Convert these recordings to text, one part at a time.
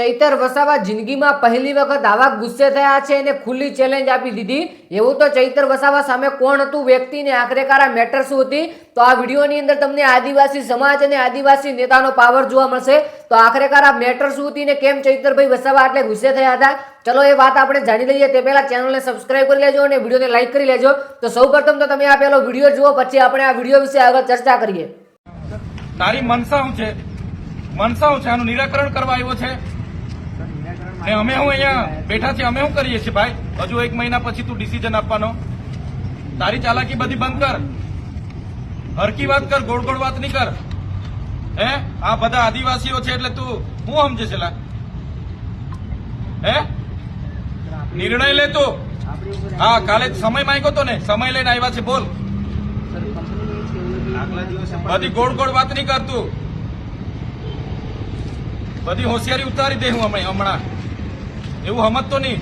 ચૈતર વસાવા જિંદગીમાં પહેલી વખત આવા ગુસ્સે થયા છે અને ખુલ્લી ચેલેન્જ આપી દીધી. એવું તો ચૈતર વસાવા સામે કોણ હતું? વ્યક્તિને આખરેકાર આ મેટર શું હતી? તો આ વિડીયોની અંદર તમને આદિવાસી સમાજ અને આદિવાસી નેતાનો પાવર જોવા મળશે. તો આખરેકાર આ મેટર શું હતી ને કેમ ચૈતરભાઈ વસાવા આટલે ગુસ્સે થયા હતા? ચલો, એ વાત આપણે જાણી લઈએ. તે પહેલા ચેનલને સબસ્ક્રાઇબ કરી લેજો અને વિડીયોને લાઈક કરી લેજો. તો સૌપ્રથમ તો તમે આ પહેલો વીડિયો જુઓ, પછી આપણે આ વીડિયો વિશે આગળ ચર્ચા કરીએ. તારી મનસા છે? મનસા છે? આનું નિરાકરણ કરવા આવ્યો છે? ને અમે હું અહીંયા બેઠા છીએ અમે શું કરીએ છીએ ભાઈ? હજુ એક મહિના પછી તું ડિસિઝન આપવાનો. તારી ચાલાકી બધી બંધ કર. હરકી વાત કર ગોળ ગોળ વાત નહીં કર. હે? આ બધા આદિવાસીઓ છે એટલે તું હું સમજે છે લા? હે? નિર્ણય લે તું. હા કાલે સમય માંગ્યો તો ને સમય લઈને આવ્યા છે બોલ. બધી ગોળ ગોળ વાત નહીં કરતું બધી હોશિયારી ઉતારી દે હું હમણાં એવું એવું તો નહીં.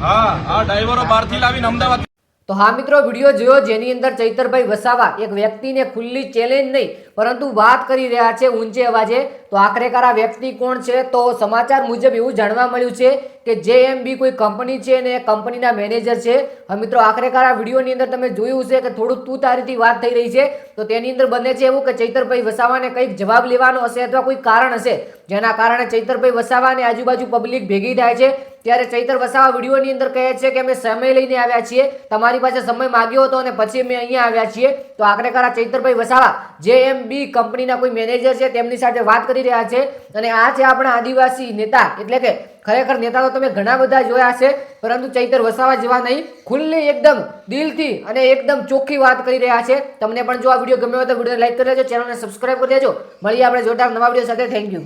હા હા ડ્રાઈવરો બહારથી લાવીને અમદાવાદ તો હા મિત્રો વીડિયો જોયો જેની અંદર ચૈતરભાઈ વસાવા એક વ્યક્તિને ખુલ્લી ચેલેન્જ નહીં પરંતુ વાત કરી રહ્યા છે ઊંચે અવાજે, તો આખરેકાર આ વ્યક્તિ કોણ છે? તો સમાચાર મુજબ એવું જાણવા મળ્યું છે કે જે એમ બી કોઈ કંપની છે અને કંપનીના મેનેજર છે. હવે મિત્રો, આખરેકાર આ વિડીયોની અંદર તમે જોયું છે કે થોડું તું તારીથી વાત થઈ રહી છે. તો તેની અંદર બને છે એવું કે ચૈતરભાઈ વસાવાને કંઈક જવાબ લેવાનો હશે અથવા કોઈ કારણ હશે, જેના કારણે ચૈતરભાઈ વસાવાને આજુબાજુ પબ્લિક ભેગી થાય છે. ત્યારે ચૈતર વસાવા વિડીયોની અંદર કહે છે કે અમે સમય લઈને આવ્યા છીએ. તમારી પાસે સમય માગ્યો હતો અને પછી અમે અહીંયા આવ્યા છીએ. તો આખરેકાર આ ચૈતરભાઈ વસાવા જે એમ બી કંપનીના કોઈ મેનેજર છે, તેમની સાથે વાત કરી રહ્યા છે. અને આ છે આપણા આદિવાસી નેતા. એટલે કે ખરેખર નેતા તો તમે ઘણા બધા જોયા છે પરંતુ ચૈતર વસાવા જેવા નહીં. ખુલ્લી એકદમ દિલથી અને એકદમ ચોખ્ખી વાત કરી રહ્યા છે. તમને પણ જો આ વીડિયો ગમ્યો હોય તો વિડીયોને લાઈક કરી દેજો, ચેનલને સબસ્ક્રાઈબ કરી દેજો. મળીએ આપણે જોતા નવા વીડિયો સાથે. Thank you.